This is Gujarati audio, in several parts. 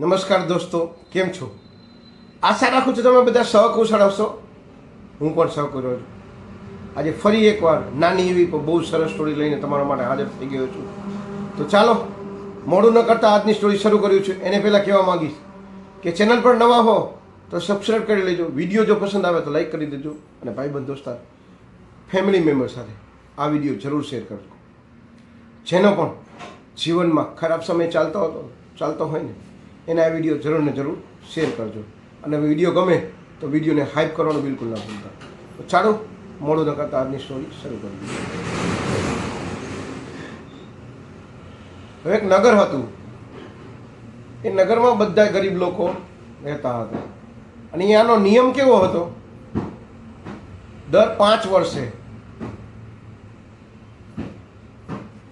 નમસ્કાર દોસ્તો, કેમ છો? આશા રાખું છું તમે બધા સહકુશળ હશો. હું પણ સહકુશળ છું. આજે ફરી એકવાર નાની એવી પણ બહુ સરસ સ્ટોરી લઈને તમારા માટે હાજર થઈ ગયો છું. તો ચાલો, મોડું ન કરતાં આજની સ્ટોરી શરૂ કર્યું છે. એને પહેલાં કહેવા માંગીશ કે ચેનલ પર નવા હો તો સબસ્ક્રાઈબ કરી લેજો. વીડિયો જો પસંદ આવે તો લાઈક કરી દેજો. અને ભાઈબંધ દોસ્તાર ફેમિલી મેમ્બર સાથે આ વીડિયો જરૂર શેર કરજો. જેનો પણ જીવનમાં ખરાબ સમય ચાલતો હતો, ચાલતો હોય ને એને આ વીડિયો જરૂર ને જરૂર શેર કરજો. અને વીડિયો ગમે તો વિડીયોને હાઇપ કરવાનું બિલકુલ ના ભૂલતા. તો ચાલો, મોડું ન કરતા આજની સ્ટોરી શરૂ કરી હવે એક નગર હતું. એ નગરમાં બધા ગરીબ લોકો રહેતા હતા. અને અહીંયાનો નિયમ કેવો હતો? દર પાંચ વર્ષે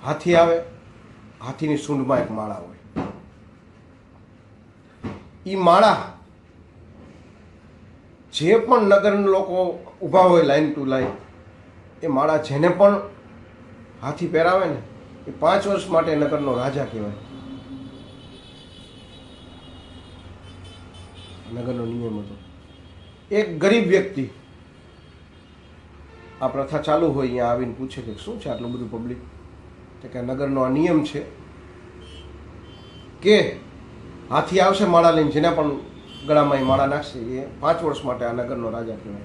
હાથી આવે, હાથીની સૂંઢમાં એક માળા હોય. એ માળા જે પણ નગરના લોકો ઊભા હોય લાઈન ટુ લાઈન એ માળા જેને પણ હાથી પહેરાવે ને, એ પાંચ વર્ષ માટે નગરનો રાજા કહેવાય. નગરનો નિયમ હતો. એક ગરીબ વ્યક્તિ આ પ્રથા ચાલુ હોય, અહીંયા આવીને પૂછે કે શું છે આટલું બધું પબ્લિક તો કે નગરનો આ નિયમ છે કે હાથી આવશે માળા લઈને, જેને પણ ગળામાં માળા નાખશે, એ પાંચ વર્ષ માટે આ નગરનો રાજા કહેવાય.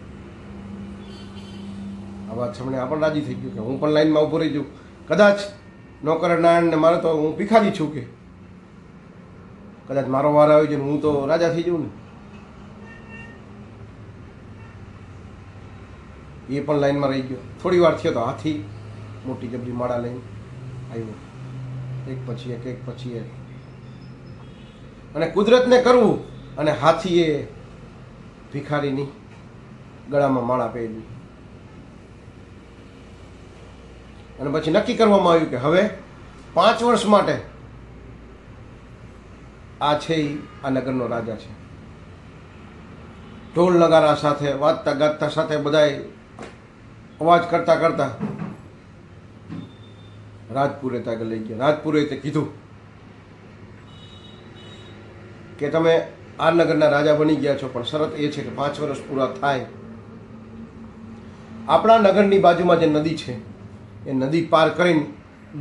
આ વાત છમણે આ પણ રાજી થઈ ગયું કે હું પણ લાઈનમાં ઊભો રહી જઉં. કદાચ નોકર નારાયણને મારે તો હું ભિખારી છું કે. કદાચ મારો વાર આવ્યો છે હું તો રાજા થઈ જાઉં ને. એ પણ લાઈનમાં રહી ગયો. થોડી વાર થયો તો હાથી મોટી જબરી માળા લઈને આવ્યો. એક પછી એક એક પછી એક. અને કુદરતને કરવું. અને હાથીએ ભિખારીની ગળામાં માળા પહેરવી. અને પછી નક્કી કરવામાં આવ્યું કે હવે પાંચ વર્ષ માટે આ છે આ નગરનો રાજા છે. ઢોલ નગારા સાથે વાગતા ગાતા સાથે બધાય અવાજ કરતા કરતા રાજપુરે ત્યાં લઈ ગયા. રાજપુરે તે કીધું કે તમે આ નગરના રાજા બની ગયા છો, પણ શરત એ છે કે પાંચ વર્ષ પૂરા થાય. આપણા નગરની બાજુમાં જે નદી છે, એ નદી પાર કરીને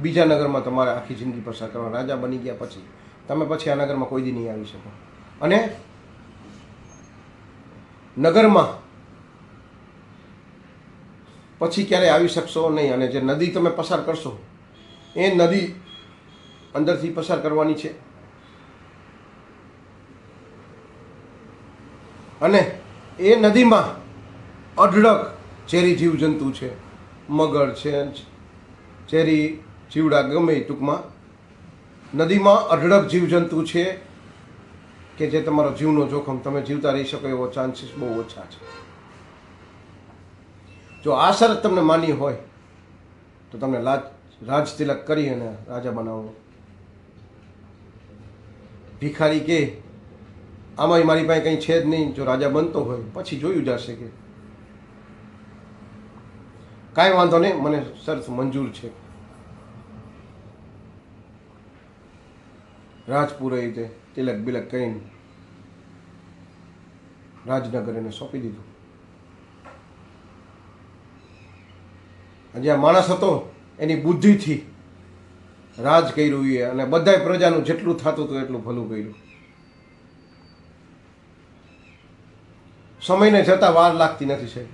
બીજા નગરમાં તમારે આખી જિંદગી પસાર કરવા રાજા બની ગયા પછી તમે પછી આ નગરમાં કોઈ દી નહીં આવી શકો. અને નગરમાં પછી ક્યારેય આવી શકશો નહીં અને જે નદી તમે પસાર કરશો, એ નદી અંદરથી પસાર કરવાની છે. અને એ નદીમાં અઢળક ઝેરી જીવજંતુ છે. મગર છે, ઝેરી જીવડા ગમે ટૂંકમાં. નદીમાં અઢળક જીવજંતુ છે કે જે તમારો જીવનો જોખમ, તમે જીવતા રહી શકો એવો ચાન્સીસ બહુ ઓછા છે. જો આ શરત તમને માની હોય, તો તમને લાજ રાજ તિલક કરી અને રાજા બનાવો. ભિખારી કે આમાંય મારી પાસે કંઈ છે જ નહીં, જો રાજા બનતો હોય, પછી જોયું જશે કે. કાંઈ વાંધો નહીં, મને શરત મંજૂર છે. રાજપુરે રીતે તિલક બિલક કરીને રાજનગર એને સોંપી દીધું. જ્યાં માણસ હતો, એની બુદ્ધિથી રાજ કર્યું એ, અને બધાય પ્રજાનું જેટલું થતું હતું એટલું ભલું કર્યું. સમયને જતાં વાર લાગતી નથી સાહેબ.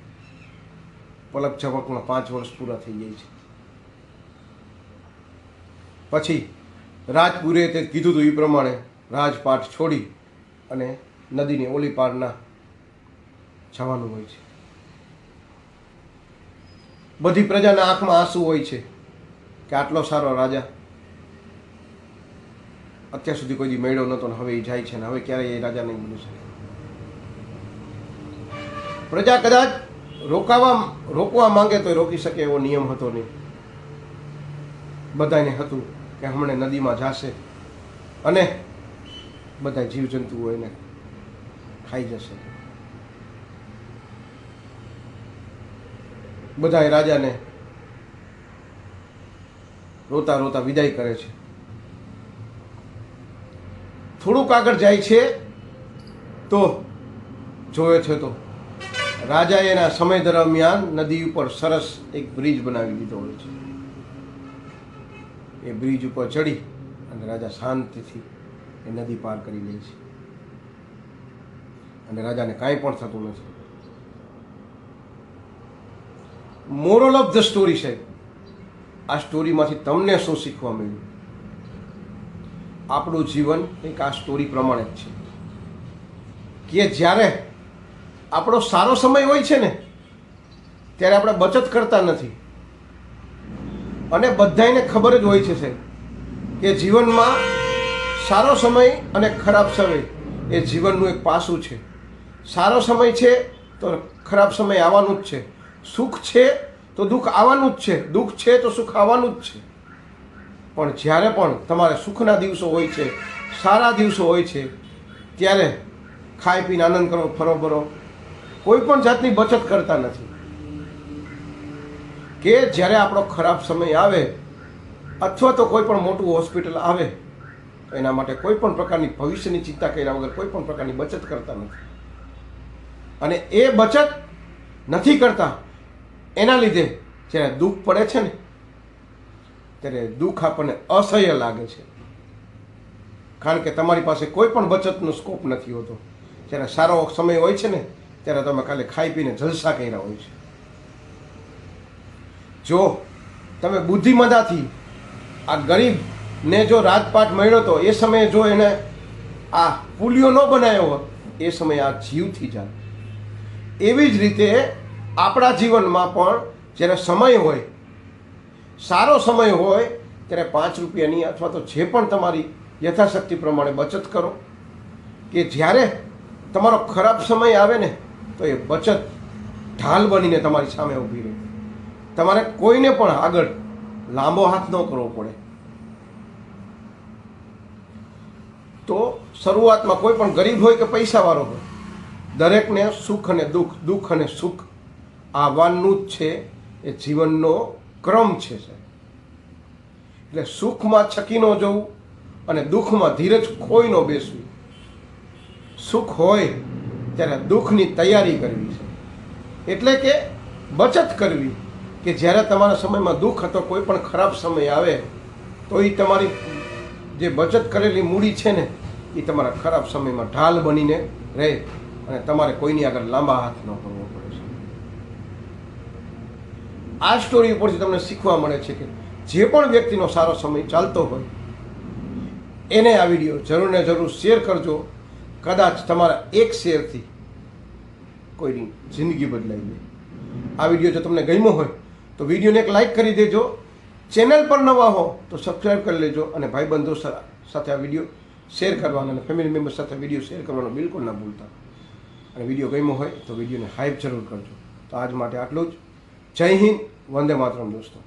પલક ઝબકમાં પાંચ વર્ષ પૂરા થઈ જાય છે. પછી રાજપુરે તે કીધું હતું એ પ્રમાણે રાજપાટ છોડી અને નદીની ઓલી પારના જવાનું હોય છે. બધી પ્રજાના આંખમાં આંસુ હોય છે કે આટલો સારો રાજા. અત્યાર સુધી કોઈ મેળો નહોતો હવે એ જાય છે ને હવે ક્યારેય એ રાજા નહીં બની શકે. પ્રજા કદાચ રોકાવા રોકવા માંગે તો રોકી શકે એવો નિયમ હતો નહીં. બધાને હતું કે હમણાં નદીમાં જાશે અને બધા જીવજંતુઓ એને ખાઈ જશે. બધાય રાજાને રોતા રોતા વિદાય કરે છે. થોડુંક આગળ જાય છે તો જોયો છે તો રાજાએ એના સમય દરમિયાન નદી ઉપર સરસ એક બ્રિજ બનાવી દીધો હોય છે. એ બ્રિજ ઉપર ચડી અને રાજા શાંતિથી એ નદી પાર કરી લે છે. અને રાજાને કાંઈ પણ થતું નથી. મોરલ ઓફ ધ સ્ટોરી છે આ સ્ટોરીમાંથી તમને શું શીખવા મળ્યું? આપણું જીવન એક આ સ્ટોરી પ્રમાણે જ છે. કે જ્યારે આપણો સારો સમય હોય છે ને, ત્યારે આપણે બચત કરતા નથી. અને બધાને ખબર જ હોય છે સાહેબ, કે જીવનમાં સારો સમય અને ખરાબ સમય એ જીવનનું એક પાસું છે. સારો સમય છે તો ખરાબ સમય આવવાનું જ છે. સુખ છે તો દુઃખ આવવાનું જ છે. દુઃખ છે તો સુખ આવવાનું જ છે. પણ જ્યારે પણ તમારે સુખના દિવસો હોય છે, સારા દિવસો હોય છે, ત્યારે ખાઈ પીને આનંદ કરો ફરો બરો કોઈ પણ જાતની બચત કરતા નથી. કે જ્યારે આપણો ખરાબ સમય આવે, અથવા તો કોઈ પણ મોટું હોસ્પિટલ આવે એના માટે કોઈ પણ પ્રકારની ભવિષ્યની ચિંતા કર્યા વગર કોઈ પણ પ્રકારની બચત કરતા નથી. અને એ બચત નથી કરતા, એના લીધે જ્યારે દુઃખ પડે છે ને, ત્યારે દુઃખ આપણને અસહ્ય લાગે છે. કારણ કે તમારી પાસે કોઈ પણ બચતનો સ્કોપ નથી હોતો. જ્યારે સારો સમય હોય છે ને ત્યારે તમે ખાલી ખાઈ પીને જલસા કર્યા હોય છે. જો તમે બુદ્ધિમદાથી આ ગરીબને જો રાજપાટ મળ્યો તો એ સમયે જો એને આ પુલિયો ન બનાવ્યો હોત, એ સમયે આ જીવથી જાય એવી જ રીતે આપણા જીવનમાં પણ જ્યારે સમય હોય, સારો સમય હોય, ત્યારે પાંચ રૂપિયાની અથવા તો જે પણ તમારી યથાશક્તિ પ્રમાણે બચત કરો કે જ્યારે તમારો ખરાબ સમય આવે ને તો એ બચત ઢાલ બનીને તમારી સામે ઊભી રહે. તમારે કોઈને પણ આગળ લાંબો હાથ ન કરવો પડે. તો શરૂઆતમાં કોઈ પણ ગરીબ હોય કે પૈસાવાળો હોય, દરેકને સુખ અને દુઃખ દુઃખ અને સુખ આવવાનું જ છે, એ જીવનનો ક્રમ છે એટલે સુખમાં છકી ન જવું અને દુઃખમાં ધીરજ ખોઈ ન બેસવી. સુખ હોય ત્યારે દુઃખની તૈયારી કરવી છે. એટલે કે બચત કરવી કે જ્યારે તમારા સમયમાં દુઃખ હતો, કોઈ પણ ખરાબ સમય આવે, તો એ તમારી જે બચત કરેલી મૂડી છે ને એ તમારા ખરાબ સમયમાં ઢાલ બનીને રહે અને તમારે કોઈની આગળ લાંબા હાથ ન કરવો પડે છે. આ સ્ટોરી ઉપરથી તમને શીખવા મળે છે કે જે પણ વ્યક્તિનો સારો સમય ચાલતો હોય, એને આ વીડિયો જરૂર ને જરૂર શેર કરજો. કદાચ તમારા એક શેરથી કોઈની જિંદગી બદલાઈ જાય. આ વીડિયો જો તમને ગમ્યો હોય, તો વિડીયોને એક લાઈક કરી દેજો. ચેનલ પર નવા હો, તો સબસ્ક્રાઈબ કરી લેજો અને ભાઈબંધો સાથે આ વીડિયો શેર કરવાનો અને ફેમિલી મેમ્બર સાથે વીડિયો શેર કરવાનો બિલકુલ ના ભૂલતા. અને વીડિયો ગમ્યો હોય, તો વિડીયોને હાઈપ જરૂર કરજો. તો આજ માટે આટલું જ. જય હિન્દ, વંદે માતરમ દોસ્તો.